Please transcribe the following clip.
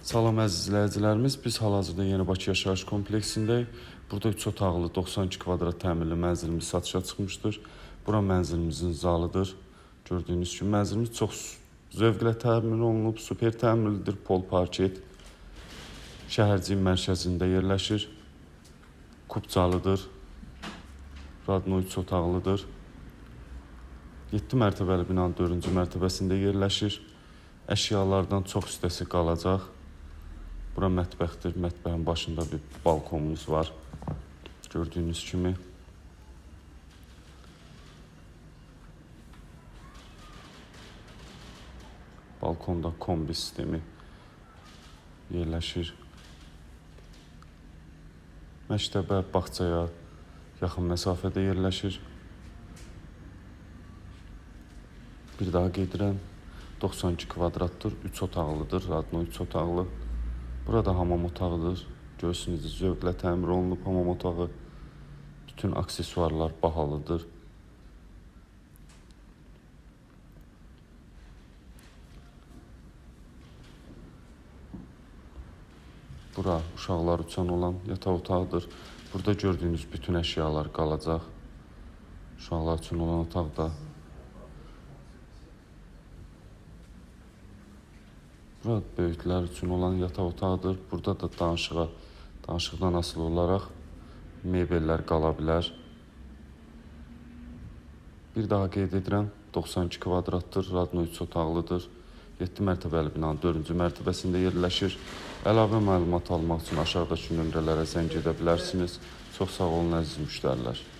Salam əziz izləyicilərimiz, biz hal-hazırda Yeni Bakı yaşayış kompleksindəyik. Burada 3 otaqlı 92 kvadrat təmirli mənzilimiz satışa çıxmışdır. Bura mənzilimizin zalıdır. Gördüyünüz kimi mənzilimiz çox zövqlə təmin olunub, super təmirlidir, pol parket. Şəhərciyin mərkəzində yerləşir. Kubcalıdır. Radno 3 otaqlıdır. 7 mərtəbəli binanın 4-cü mərtəbəsində yerləşir. Əşyalardan çox hissəsi qalacaq. Bura mətbəxdir. Mətbəxin başında bir balkonumuz var. Gördüyünüz kimi. Balkonda kombi sistemi yerləşir. Məktəbə, bağçaya yaxın məsafədə yerləşir. Bir daha qeyd edirəm. 92 kvadratdır, 3 otaqlıdır, radno 3 otaqlı. Burada hamam otağıdır. Görürsünüz, zövqlə təmir olunub hamam otağı. Bütün aksesuarlar bahalıdır. Bura uşaqlar üçün olan yataq otağıdır. Burada gördüyünüz bütün əşyalar qalacaq. Uşaqlar üçün olan otaqda Bura böyüklər üçün olan yataq otağıdır. Burada da danışığa, danışıqdan asılı olaraq mebellər qala. Bir daha qeyd edirəm, 92 kvadratdır, radno 3 otaqlıdır. 7 mərtəbəli binanın 4-cü mərtəbəsində yerləşir. Əlavə məlumat almaq üçün aşağıdakı nömrələrə zəng edə bilərsiniz. Çox sağ olun əziz müştərilər.